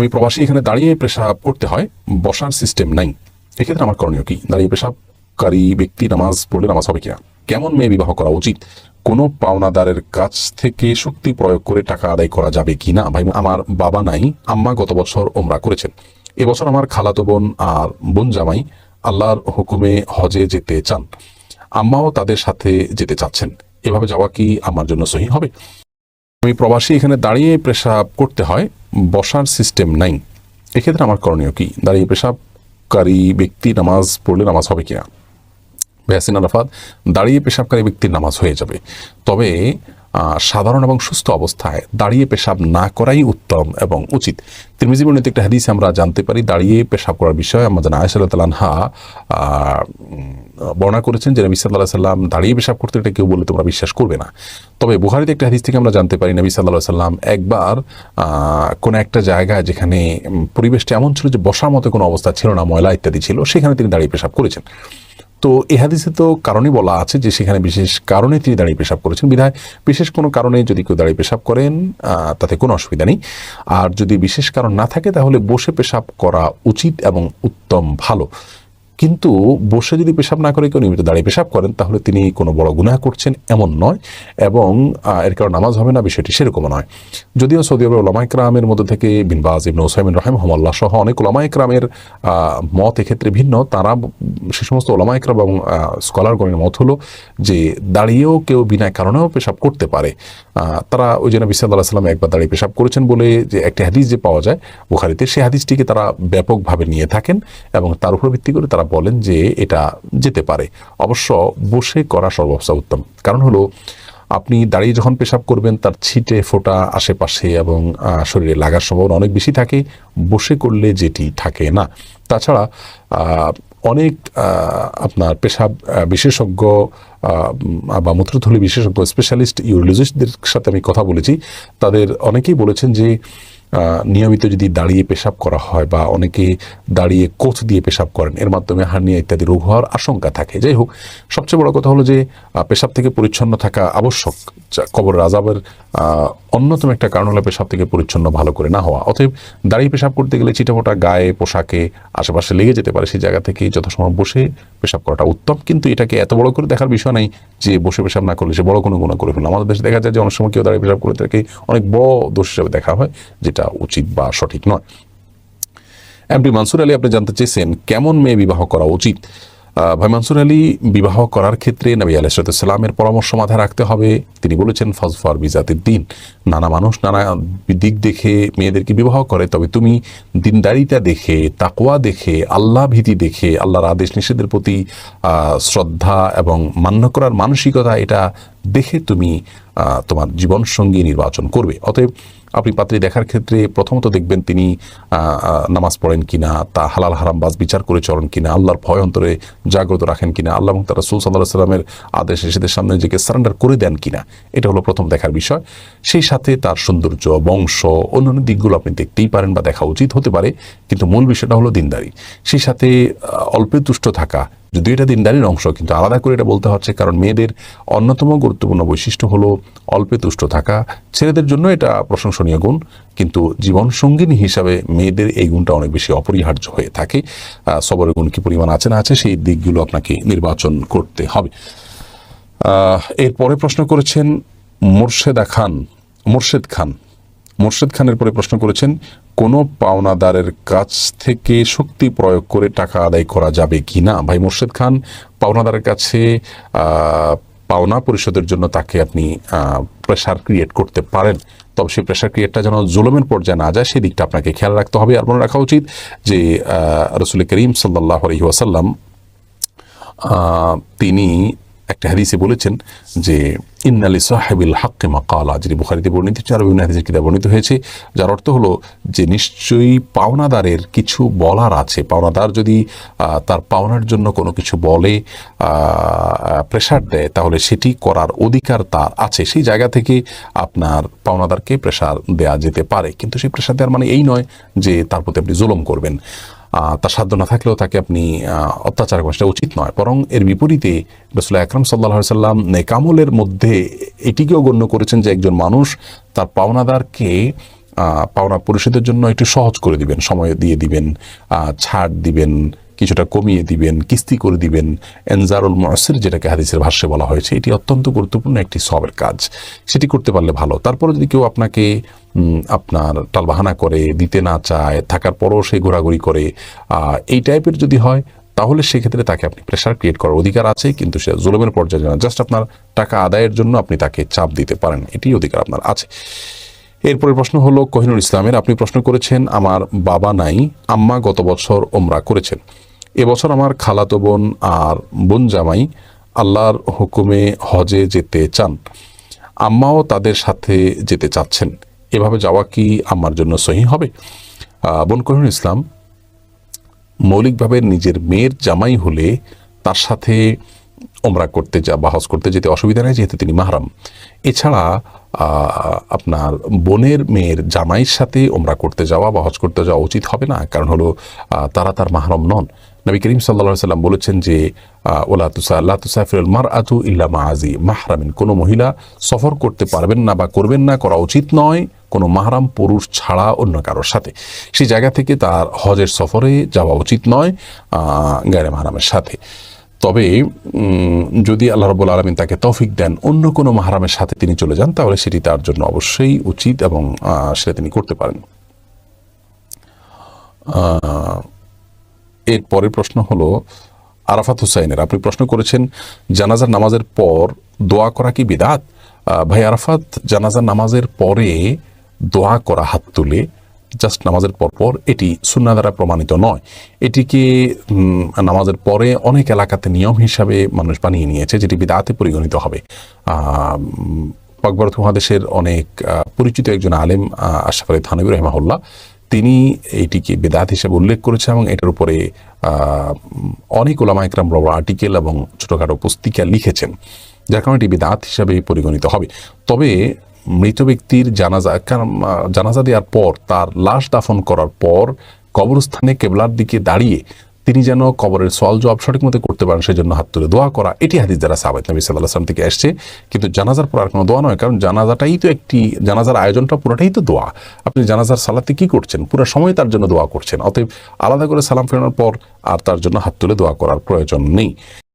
আমি প্রবাসী, এখানে দাঁড়িয়ে পেশাব করতে হয়, বসার সিস্টেম নাই। এক্ষেত্রে আমার করণীয় কি? দাঁড়িয়ে পেশাবকারী ব্যক্তি নামাজ পড়লে নামাজ হবে কিনা? কেমন মেয়ে বিবাহ করা উচিত? কোনো পাওনাদারের কাছ থেকে শক্তি প্রয়োগ করে টাকা আদায় করা যাবে কি না ভাই, আমার বাবা নাই, আম্মা গত বছর ওমরা করেছেন। এবছর আমার খালাতো বোন আর বোন জামাই আল্লাহর হুকুমে হজে যেতে চান। আম্মাও তাদের সাথে যেতে চাচ্ছেন। এভাবে যাওয়া কি আমার জন্য সহি হবে? আমি প্রবাসী, এখানে দাঁড়িয়ে পেশাব করতে হয় বসার সিস্টেম নাই, এক্ষেত্রে আমার করণীয় কি? দাঁড়িয়ে পেশাবকারী ব্যক্তি নামাজ পড়লে নামাজ হবে কিনা? বেহাসিন আরাফাত দাঁড়িয়ে পেশাবকারী ব্যক্তির নামাজ হয়ে যাবে। তবে সাধারণ এবং সুস্থ অবস্থায় দাঁড়িয়ে পেশাব না করাই উত্তম এবং উচিত। তিরমিজি একটা হাদিসে আমরা জানতে পারি, দাঁড়িয়ে পেশাব করার বিষয়ে আমাদের আয়সাল্লাহা বর্ণনা করেছেন যে নবী সাল্লাহ সাল্লাম দাঁড়িয়ে পেশাব করতে এটা কেউ বলে তোমরা বিশ্বাস করবে না। তবে বুহারিতে একটা হাদিস থেকে আমরা জানতে পারি, নবী সাল্লাহ সাল্লাম একবার কোনো একটা জায়গায় যেখানে পরিবেশটা এমন ছিল যে বসার মতো কোনো অবস্থা ছিল না, ময়লা ইত্যাদি ছিল, সেখানে তিনি দাঁড়িয়ে পেশাব করেছেন। তো এ হাদিসে তো কারণই বলা আছে যে সেখানে বিশেষ কারণে তিনি দাঁড়িয়ে পেশাব করেছেন। বিধায় বিশেষ কোনো কারণে যদি কেউ দাঁড়িয়ে পেশাব করেন তাতে কোনো অসুবিধা নেই। আর যদি বিশেষ কারণ না থাকে, তাহলে বসে পেশাব করা উচিত এবং উত্তম ভালো। কিন্তু বসে যদি পেশাব না করে কেউ নিয়মিত দাঁড়িয়ে পেশাব করেন, তাহলে তিনি কোনো বড় গুনাহ করছেন এমন নয় এবং এর কারণ নামাজ হবে না, বিষয়টি সেরকমও নয়। যদিও সৌদি আরবের ওলামাইকরামের মধ্যে থেকে বিনবাজ ইবন ওসাইমিন রহিম হমল্লা সহ অনেক ওলামাইকরামের মত এক্ষেত্রে ভিন্ন। তারা সে সমস্ত ওলামাইকরাম এবং স্কলারগণের মত হলো যে দাঁড়িয়েও কেউ বিনা কারণেও পেশাব করতে পারে। তারা ওই জন্য বিসাল্লাহ সাল্লাম একবার দাঁড়িয়ে পেশাব করেছেন বলে যে একটি হাদিস যে পাওয়া যায় বুখারিতে সেই হাদিসটিকে তারা ব্যাপকভাবে নিয়ে থাকেন এবং তার উপর ভিত্তি করে তারা বলেন যে এটা যেতে পারে। অবশ্য বসে করা সর্বাবস্থা উত্তম। কারণ হলো, আপনি দাঁড়িয়ে যখন পেশাব করবেন, তার ছিটে ফোটা আশেপাশে এবং শরীরে লাগার সম্ভাবনা অনেক বেশি থাকে। বসে করলে যেটি থাকে না। তাছাড়া অনেক আপনার পেশাব বিশেষজ্ঞ বা মূত্রথলি বিশেষজ্ঞ, স্পেশালিস্ট ইউরোলজিস্টদের সাথে আমি কথা বলেছি। তাদের অনেকেই বলেছেন যে নিয়মিত যদি দাঁড়িয়ে পেশাব করা হয় বা অনেকে দাঁড়িয়ে কোচ দিয়ে পেশাব করেন, এর মাধ্যমে হার্নিয়া ইত্যাদি রোগ হওয়ার আশঙ্কা থাকে। যাই হোক, সবচেয়ে বড় কথা হলো যে পেশাব থেকে পরিচ্ছন্ন থাকা আবশ্যক। যা কবর রাজাবের অন্যতম একটা কারণ হলো পেশাব থেকে পরিচ্ছন্ন ভালো করে না হওয়া। অতএব দাঁড়িয়ে পেশাব করতে গেলে চিটাফোটা, গায়ে, পোশাকে আশেপাশে লেগে যেতে পারে, সেই জায়গা থেকে যথাসময় বসে পেশাব করাটা উত্তম। কিন্তু এটাকে এত বড় করে দেখার বিষয় নাই যে, বসে পেশাব না করলে সে বড় কোনো গুণা করে ফেলল। আমাদের দেশে দেখা যায় যে, অনেক সময় কেউ দাঁড়িয়ে পেশাব করে থাকে, অনেক বড় দোষ হিসাবে দেখা হয় যেটা উচিত বা সঠিক নয়। এমপি মানসুর আলী, আপনি জানতে চেয়েছেন কেমন মেয়ে বিবাহ করা উচিত? ভাই মানসুর আলী, বিবাহ করার ক্ষেত্রে নবী আলাইসালামের পরামর্শ মাথায় রাখতে হবে। তিনি বলেছেন, ফজফর বিজাতির দিন। নানা মানুষ নানা দিক দেখে মেয়েদেরকে বিবাহ করে। তবে তুমি দিনদারিতা দেখে, তাকওয়া দেখে, আল্লাহ ভীতি দেখে, আল্লাহর আদেশ নিষেধের প্রতি শ্রদ্ধা এবং মান্য করার মানসিকতা, এটা দেখে তুমি তোমার জীবনসঙ্গী নির্বাচন করবে। অতএব আপনি পাত্রী দেখার ক্ষেত্রে প্রথমত দেখবেন তিনি নামাজ পড়েন কিনা, তা হালাল হারাম বাজ বিচার করে চলেন কিনা, আল্লাহর ভয় অন্তরে জাগ্রত রাখেন কিনা, আল্লাহ এবং তার রসুল সাল্লাহ সাল্লামের আদেশ এসেদের সামনে নিজেকে সারেন্ডার করে দেন কিনা, এটা হলো প্রথম দেখার বিষয়। সেই সাথে তার সৌন্দর্য, বংশ, অন্যান্য দিকগুলো আপনি দেখতেই পারেন বা দেখা উচিত হতে পারে, কিন্তু মূল বিষয়টা হলো দিনদারি। সেই সাথে অল্পে তুষ্ট থাকা যদিও এটা দিনদারির অংশ, কিন্তু আলাদা করে এটা বলতে হচ্ছে কারণ মেয়েদের অন্যতম গুরুত্বপূর্ণ বৈশিষ্ট্য হলো অল্পে তুষ্ট থাকা। ছেলেদের জন্য এটা প্রশংসনীয় গুণ, কিন্তু জীবন সঙ্গিনী হিসাবে মেয়েদের এই গুণটা অনেক বেশি অপরিহার্য হয়ে থাকে। সবরের গুণ কি পরিমাণ আছে না আছে সেই দিকগুলো আপনাকে নির্বাচন করতে হবে। এরপরে প্রশ্ন করেছেন মোর্শেদা খান, মোর্শেদ খান। মোর্শেদ খানের পরে প্রশ্ন করেছেন কোনো পাওনাদারের কাছ থেকে শক্তি প্রয়োগ করে টাকা আদায় করা যাবে কি না? ভাই মোর্শেদ খান, পাওনাদারের কাছে পাওনা পরিশোধের জন্য তাকে আপনি প্রেশার ক্রিয়েট করতে পারেন। তবে সেই প্রেশার ক্রিয়েটটা যেন জুলুমের পর্যায়ে না যায়, সেদিকটা আপনাকে খেয়াল রাখতে হবে। আর মনে রাখা উচিত যে রসুল করিম সাল্লাহ আলহি ওয়াসাল্লাম তিনি একটা হাদিসে বলেছেন যে ইন্নালি সাহেবিল হাক্কে মাকালা যেটি বুখারিতে বর্ণিত হচ্ছে আরও বিভিন্ন হাদিসের কিতাব বর্ণিত হয়েছে, যার অর্থ হলো যে, নিশ্চয়ই পাওনাদারের কিছু বলার আছে। পাওনাদার যদি তার পাওনার জন্য কোনো কিছু বলে প্রেশার দেয়, তাহলে সেটি করার অধিকার তার আছে। সেই জায়গা থেকে আপনার পাওনাদারকে প্রেশার দেয়া যেতে পারে। কিন্তু সেই প্রেশার দেওয়ার মানে এই নয় যে, তার প্রতি আপনি জুলুম করবেন। তার সাধ্য না থাকলেও তাকে আপনি অত্যাচার করেন সেটা উচিত নয়। বরং এর বিপরীতে রসুল্লাহ আকরম সাল্লাহ সাল্লাম নেকামলের মধ্যে এটিকেও গণ্য করেছেন যে একজন মানুষ তার পাওনাদারকে পাওনা পরিষদের জন্য একটু সহজ করে দিবেন, সময় দিয়ে দিবেন ছাড় দিবেন কিছুটা কমিয়ে দিবেন, কিস্তি করে দিবেন। এনজারুল মসির যেটাকে হাদিসের ভাষ্যে বলা হয়েছে, এটি অত্যন্ত গুরুত্বপূর্ণ একটি সবের কাজ। সেটি করতে পারলে ভালো। তারপরে যদি কেউ আপনাকে আপনার টালবাহানা করে, দিতে না চায়, থাকার পরও সে ঘোরাঘুরি করে এই টাইপের যদি হয়, তাহলে সেক্ষেত্রে তাকে আপনি প্রেশার ক্রিয়েট করার অধিকার আছে, কিন্তু সে জুলুমের পর্যায়ে জাস্ট আপনার টাকা আদায়ের জন্য আপনি তাকে চাপ দিতে পারেন এটি অধিকার আপনার আছে। এরপরের প্রশ্ন হলো কোহিনুর ইসলামের আপনি প্রশ্ন করেছেন, আমার বাবা নাই, আম্মা গত বছর ওমরা করেছেন। এবছর আমার খালাতো বোন আর বোন জামাই আল্লাহর হুকুমে হজে যেতে চান। আম্মাও তাদের সাথে যেতে চাচ্ছেন। এভাবে যাওয়া কি আমার জন্য সহি হবে? বোন কোহিনুর ইসলাম, মৌলিকভাবে নিজের মেয়ের জামাই হলে তার সাথে ওমরা করতে যা বা হজ করতে যেতে অসুবিধা নেই, যেহেতু তিনি মাহরাম। এছাড়া আপনার বোনের মেয়ের জামাইয়ের সাথে ওমরা করতে যাওয়া বা হজ করতে যাওয়া উচিত হবে না। কারণ হলো তারা তার মাহরম নন। নবী করিম সাল্লা সাল্লাম বলেছেন যে ওলা তুসা আল্লাহ তুসাফিরুল মার আতু ইল্লা মাহাজি মাহরামিন। কোনো মহিলা সফর করতে পারবেন না বা করবেন না, করা উচিত নয়। কোনো মাহরাম পুরুষ ছাড়া অন্য কারোর সাথে। সেই জায়গা থেকে তার হজের সফরে যাওয়া উচিত নয় গায়ে মাহরামের সাথে। তবে যদি আল্লাহ রবুল আলমিন তাকে তৌফিক দেন অন্য কোনো মাহারামের সাথে তিনি চলে যান, তাহলে সেটি তার জন্য অবশ্যই উচিত এবং সেটা তিনি করতে পারেন। এর পরের প্রশ্ন হলো, আরাফাত হুসাইনের, আপনি প্রশ্ন করেছেন, জানাজার নামাজের পর দোয়া করা কি বিদাত? ভাই আরাফাত, জানাজার নামাজের পরে দোয়া করা হাত তুলে জাস্ট নামাজের পর পর এটি সুন্না দ্বারা প্রমাণিত নয়। এটিকে নামাজের পরে অনেক এলাকাতে নিয়ম হিসাবে মানুষ বানিয়ে নিয়েছে যেটি বিদাতে পরিগণিত হবে। পাকবরত মহাদেশের অনেক পরিচিত একজন আলেম আহ, আশরাফ আলী থানবী রহমাহুল্লাহ তিনি এটিকে বেদাত হিসেবে উল্লেখ করেছেন এবং এটার উপরে অনেক ওলামা একরাম বড় আর্টিকেল এবং ছোটোখাটো পুস্তিকা লিখেছেন। যার কারণে এটি বেদাত হিসাবে পরিগণিত হবে। তবে মৃত ব্যক্তির জানাজা জানাজা দেওয়ার পর, তার লাশ দাফন করার পর কবরস্থানে কেবলার দিকে দাঁড়িয়ে তিনি যেন কবরের সওয়াল জবাব সঠিক মতো করতে পারেন, সেজন্য হাত তুলে দোয়া করা। এটি হাদিস দ্বারা সাবেত। নবী সাল্লাহ আসলাম থেকে আসছে কিন্তু জানাজার পর আর কোনো দোয়া নয়, কারণ জানাজাটাই তো একটি, জানাজার আয়োজনটা পুরোটাই তো দোয়া। আপনি জানাজার সালাতে কি করছেন? পুরো সময় তার জন্য দোয়া করছেন। অতএব আলাদা করে সালাম ফেরানোর পর আর তার জন্য হাত তুলে দোয়া করার প্রয়োজন নেই।